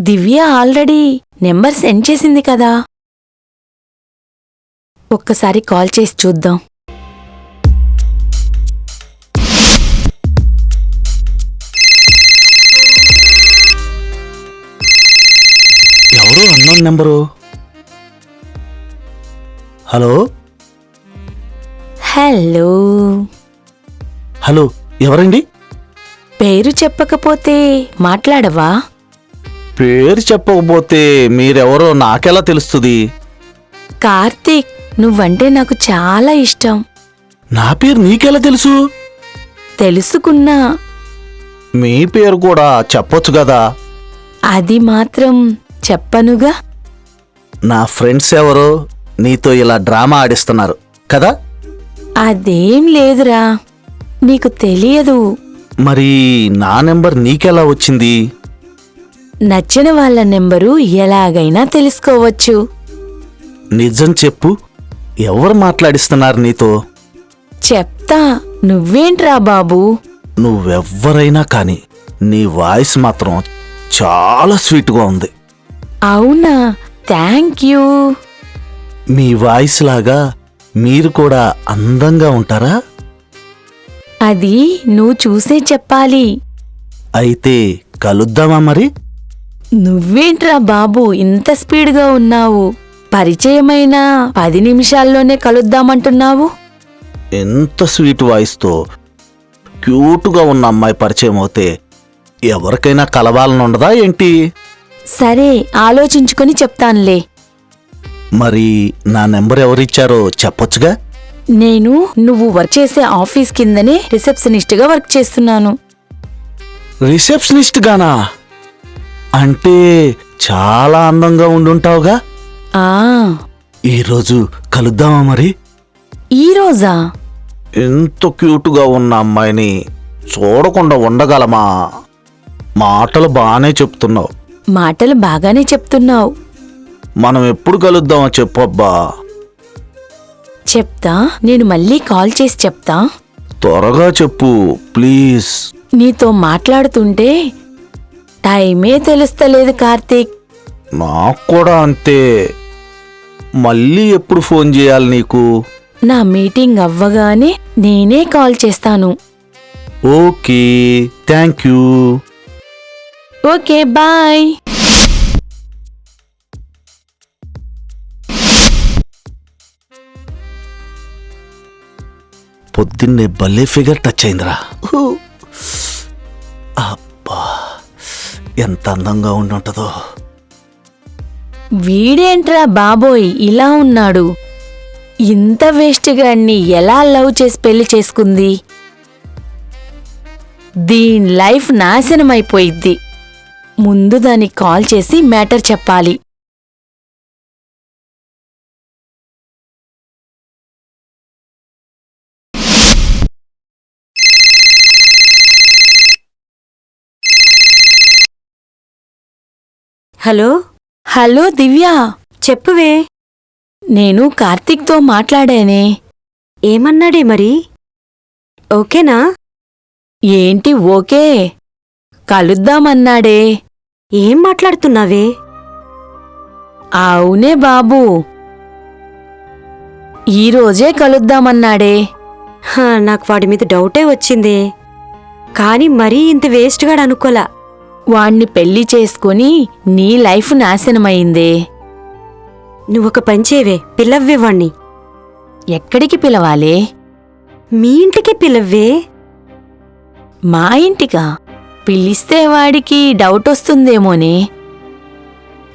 దివ్య already number send చేసింది కదా. ఒక్కసారి కాల్ చేసి చూద్దాం. ఎవరు unknown number? Hello? Hello. Hello ఎవరండి? పేరు చెప్పకపోతే మాట్లాడవా? పేరు చెప్పకపోతే మీరెవరో నాకెలా తెలుస్తుంది? కార్తీక్ నువ్వంటే నాకు చాలా ఇష్టం. నా పేరు నీకెలా తెలుసు? తెలుసుకున్నా. మీ పేరు కూడా చెప్పొచ్చు కదా? అది మాత్రం చెప్పనుగా. నా ఫ్రెండ్స్ ఎవరో నీతో ఇలా డ్రామా ఆడిస్తున్నారు కదా? అదేం లేదురా. నీకు తెలియదు. మరి నా నెంబర్ నీకెలా వచ్చింది? నచ్చిన వాళ్ళ నెంబరు ఎలాగైనా తెలుసుకోవచ్చు. నిజం చెప్పు. ఎవరు మాట్లాడిస్తున్నారు నీతో? చెప్తా. నువ్వేంట్రా బాబూ? నువ్వెవ్వరైనా కానీ నీ వాయిస్ మాత్రం చాలా స్వీట్గా ఉంది. అవునా? Thank you. మీ వాయిస్ లాగా మీరు కూడా అందంగా ఉంటారా? అది నువ్వు చూసే చెప్పాలి. అయితే కలుద్దామా మరి? నువ్వేంట్రా బాబు ఇంత స్పీడ్గా ఉన్నావు? పరిచయమైన? పది నిమిషాల్లోనే కలుద్దామంటున్నావు? ఎంత స్వీట్ వాయిస్తో క్యూట్గా ఉన్న అమ్మాయి పరిచయం అవుతే ఎవరికైనా కలవాలని ఉండదా ఏంటి? సరే ఆలోచించుకొని చెప్తానులే. మరి నా నెంబర్ ఎవరిచ్చారో చెప్పొచ్చుగా? నేను నువ్వు వర్క్ చేసే ఆఫీస్ కిందనే రిసెప్షనిస్ట్గా వర్క్ చేస్తున్నాను. రిసెప్షనిస్ట్ గానా అంటే చాలా అందంగా ఉండుంటావుగా? ఆ. ఈరోజు కలుద్దామా మరి? ఈ రోజా? ఎంత క్యూట్గా ఉన్న అమ్మాయిని చూడకుండా ఉండగలమా? మాటలు బాగానే చెప్తున్నావు. మాటలు బాగానే చెప్తున్నావు. మనం ఎప్పుడు కలుద్దామో చెప్పబ్బా చెప్తా? నేను మళ్ళీ కాల్ చేసి చెప్తా? త్వరగా చెప్పు ప్లీజ్. నీతో మాట్లాడుతుంటే టైమే తెలుస్తలేదు కార్తీక్. నాకు కూడా అంతే. మళ్ళీ ఎప్పుడు ఫోన్ చేయాలి నీకు? నా మీటింగ్ అవ్వగానే నేనే కాల్ చేస్తాను. Okay thank you. Okay bye. పొద్దున్నే భలే ఫిగర్ టచ్ అయిందిరా. ఎంత అందంగా ఉండుంటదో. వీడేంట్రా బాబోయ్ ఇలా ఉన్నాడు? ఇంత వేస్ట్గాన్ని ఎలా లవ్ చేసి పెళ్ళి చేసుకుంది? దీని లైఫ్ నాశనమైపోయిద్ది. ముందు దానికి కాల్ చేసి మ్యాటర్ చెప్పాలి. హలో? హలో దివ్య. చెప్పువే. నేను కార్తీక్తో మాట్లాడానే. ఏమన్నాడే మరి? ఓకేనా? ఏంటి ఓకే? కలుద్దామన్నాడే. ఏం మాట్లాడుతున్నావే? అవునే బాబూ. ఈరోజే కలుద్దామన్నాడే. నాకు వాడి మీద డౌటే వచ్చింది. కాని మరీ ఇంత వేస్ట్గా అనుకోలా వాణ్ణి పెళ్ళి చేసుకుని నీ లైఫ్ నాశనమైందే. నువ్వొక పంచేవే పిల్లవ్వే వాణ్ణి. ఎక్కడికి పిలవాలే? మీ ఇంటికి పిల్లవ్వే మా ఇంటికా? పిలిస్తే వాడికి డౌట్ వస్తుందేమోనే.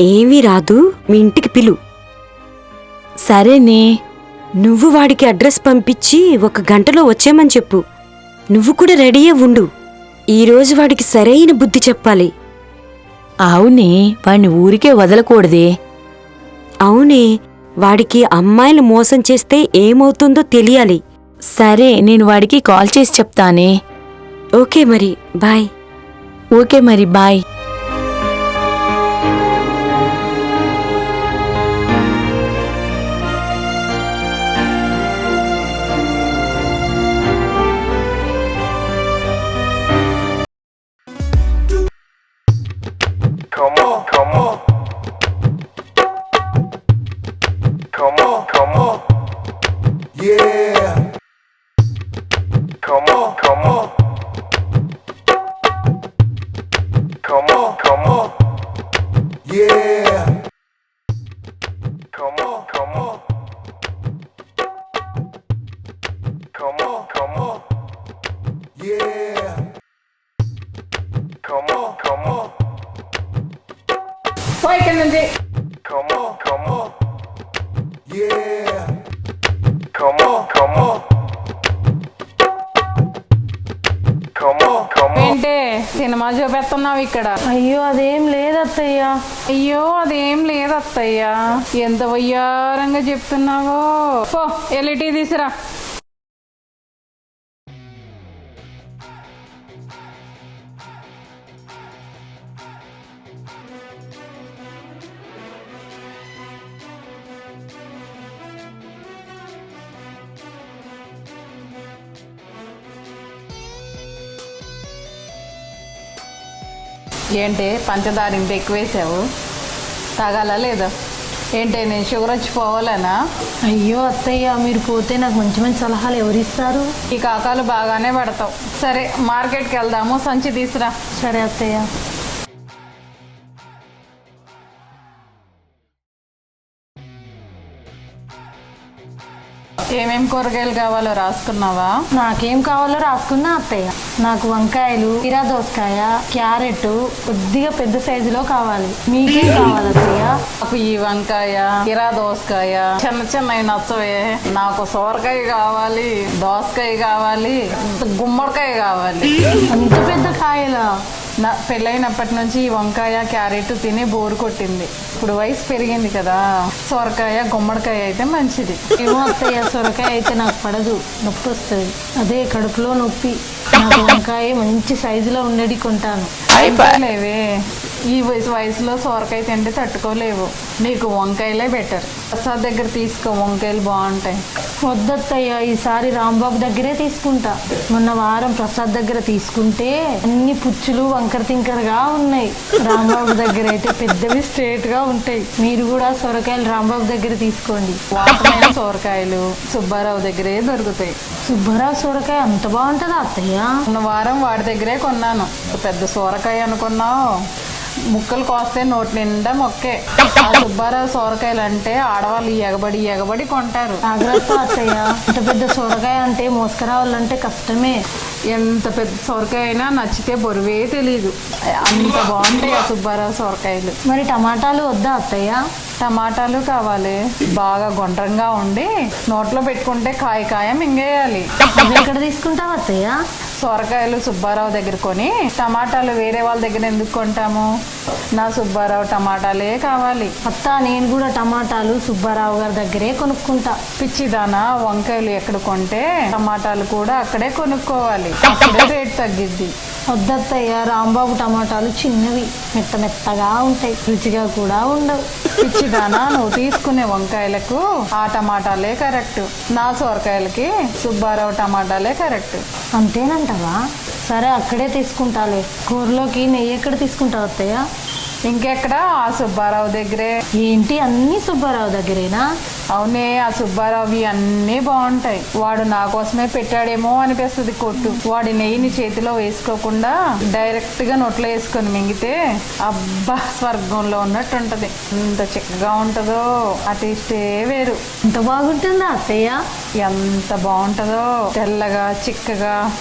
ఏమీ రాదు మీ ఇంటికి పిలు. సరేనే. నువ్వు వాడికి అడ్రస్ పంపించి ఒక గంటలో వచ్చేమని చెప్పు. నువ్వు కూడా రెడీయే ఉండు. ఈరోజు వాడికి సరైన బుద్ధి చెప్పాలి. అవునే వాణ్ణి ఊరికే వదలకూడదే. అవునే వాడికి అమ్మాయిలు మోసం చేస్తే ఏమవుతుందో తెలియాలి. సరే నేను వాడికి కాల్ చేసి చెప్తానే. ఓకే మరి బాయ్. ఓకే మరి bye. Come on, come on. Yeah. Come on, come on. Come on, come on. Yeah. Come on, come on. Come on, come on. ఏంటే సినిమా చూపెడుతున్నావు ఇక్కడ అయ్యో అదేం లేదత్తయ్యా అయ్యో అదేం లేదు అత్తయ్య ఎంత వయ్యారంగా చెప్తున్నావో పో ఎల్ఈటీ తీసురా ఏంటి? పంచదార ఇంత ఎక్కువ వేసావు తాగాలా లేదా? ఏంటి? నేను షుగర్ వచ్చి పోవాలనా? అయ్యో అత్తయ్య మీరు పోతే నాకు మంచి మంచి సలహాలు ఎవరిస్తారు? ఈ కాకాలు బాగానే పడతావు. సరే మార్కెట్కి వెళ్దాము. సంచి తీసురా. సరే అత్తయ్య. ఏమేం కూరగాయలు కావాలో రాసుకున్నావా? నాకేం కావాలో రాసుకున్నా అత్తయ్య. నాకు వంకాయలు కీరా దోసకాయ క్యారెట్ కొద్దిగా పెద్ద సైజులో కావాలి. మీకేం కావాలి అత్తయ్య. నాకు ఈ వంకాయ కిరా దోసకాయ చిన్న చిన్నవి నచ్చవే. నాకు సోరకాయ కావాలి దోసకాయ కావాలి గుమ్మడికాయ కావాలి. అంత పెద్ద కాయలా? నా పెళ్ళైనప్పటి నుంచి ఈ వంకాయ క్యారెట్ తిని బోరు కొట్టింది. ఇప్పుడు వయసు పెరిగింది కదా సొరకాయ గుమ్మడికాయ అయితే మంచిది. ఏమో అత్తయ్య సొరకాయ అయితే నాకు పడదు. నొప్పి వస్తుంది. అదే కడుపులో నొప్పి. నాకు వంకాయ మంచి సైజులో ఉండేది కొంటాను. ఈ వయసు వయసులో సొరకాయ తింటే తట్టుకోలేవు. నీకు వంకాయలే బెటర్ ప్రసాద్ దగ్గర తీసుకో వంకాయలు బాగుంటాయి. వద్దత్తయ్య ఈసారి రాంబాబు దగ్గరే తీసుకుంటా. మొన్న వారం ప్రసాద్ దగ్గర తీసుకుంటే అన్ని పుచ్చులు వంకర తింకరగా ఉన్నాయి. రాంబాబు దగ్గర అయితే పెద్దవి స్ట్రేట్గా ఉంటాయి. మీరు కూడా సొరకాయలు రాంబాబు దగ్గర తీసుకోండి. వాటమైన సొరకాయలు సుబ్బారావు దగ్గరే దొరుకుతాయి. సుబ్బారావు సొరకాయ అంత బాగుంటుందా అత్తయ్య? ఉన్న వారం వాడి దగ్గరే కొన్నాను. పెద్ద సొరకాయ అనుకున్నావు. ముక్కలు కోస్తే నోటి నిండా మొక్కే. ఆ సుబ్బారావు సొరకాయలు అంటే ఆడవాళ్ళు ఎగబడి ఎగబడి కొంటారు. జాగ్రత్త అత్తయ్య. అంత పెద్ద సొరకాయ అంటే మోసుకురావాలంటే కష్టమే. ఎంత పెద్ద సొరకాయ అయినా నచ్చితే బరువే తెలీదు. అంత బాగుంటాయి ఆ సుబ్బారావు సొరకాయలు. మరి టమాటాలు వద్దా అత్తయ్య? టమాటాలు కావాలి. బాగా గుండ్రంగా ఉండి నోట్లో పెట్టుకుంటే కాయ కాయ మింగేయాలి. అవి ఎక్కడ తీసుకుంటావు అత్తయ్య? సొరకాయలు సుబ్బారావు దగ్గర కొని టమాటాలు వేరే వాళ్ళ దగ్గర ఎందుకు కొంటాము? నా సుబ్బారావు టమాటాలే కావాలి. అత్త నేను కూడా టమాటాలు సుబ్బారావు గారి దగ్గరే కొనుక్కుంటా. పిచ్చిదానా వంకాయలు ఎక్కడ కొంటే టమాటాలు కూడా అక్కడే కొనుక్కోవాలి. అప్పుడే రేట్ తగ్గిద్ది. వద్దత్తయ్య రాంబాబు టమాటాలు చిన్నవి మెత్త మెత్తగా ఉంటాయి. రుచిగా కూడా ఉండవు. పిచ్చిదానా నువ్వు తీసుకునే వంకాయలకు ఆ టమాటాలే కరెక్ట్. నా సొరకాయలకి సుబ్బారావు టమాటాలే కరెక్ట్. అంతేనంటావా? సరే అక్కడే తీసుకుంటాలే. కూరలోకి నెయ్యి ఎక్కడ తీసుకుంటావు అత్తయ్య? ఇంకెక్కడ? ఆ సుబ్బారావు దగ్గరే. ఏంటి అన్ని సుబ్బారావు దగ్గరేనా? అవునే ఆ సుబ్బారావువి అన్నీ బాగుంటాయి. వాడు నా కోసమే పెట్టాడేమో అనిపిస్తుంది కొట్టు. వాడి నెయ్యిని చేతిలో వేసుకోకుండా డైరెక్ట్గా నోట్లో వేసుకొని మింగితే అబ్బా స్వర్గంలో ఉన్నట్టు ఉంటది ఎంత చిక్కగా ఉంటుందో ఆ టేస్టే వేరు. ఎంత బాగుంటుందా అత్తయ్య? ఎంత బాగుంటుందో తెల్లగా చిక్కగా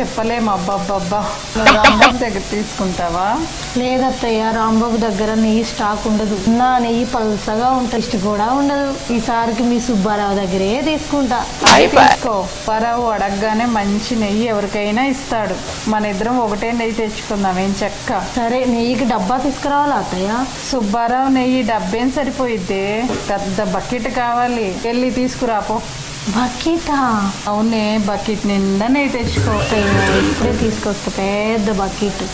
చెప్పలేము. అబ్బబ్బబ్బా. రాంబాబు దగ్గర తీసుకుంటావా? లేదత్తయ్య రాంబాబు దగ్గర నెయ్యి స్టాక్ ఉండదు. నా నెయ్యి పల్సగా ఉంటుంది టేస్ట్ కూడా ఉండదు. ఈసారికి మీ సుబ్బారావు దగ్గరే తీసుకుంటా. తీసుకో. పరావు అడగగానే మంచి నెయ్యి ఎవరికైనా ఇస్తాడు. మన ఇద్దరం ఒకటే నెయ్యి తెచ్చుకుందాం. ఏం చెక్క? సరే నెయ్యికి డబ్బా తీసుకురావాలా అత్తయ్య? సుబ్బారావు నెయ్యి డబ్బేం సరిపోయిద్ది? పెద్ద బకెట్ కావాలి. వెళ్ళి తీసుకురాపో. బకెటా? అవునే బకెట్ నిండా నెయ్యి తెచ్చుకో. ఇప్పుడే తీసుకొస్తా పెద్ద బకెట్.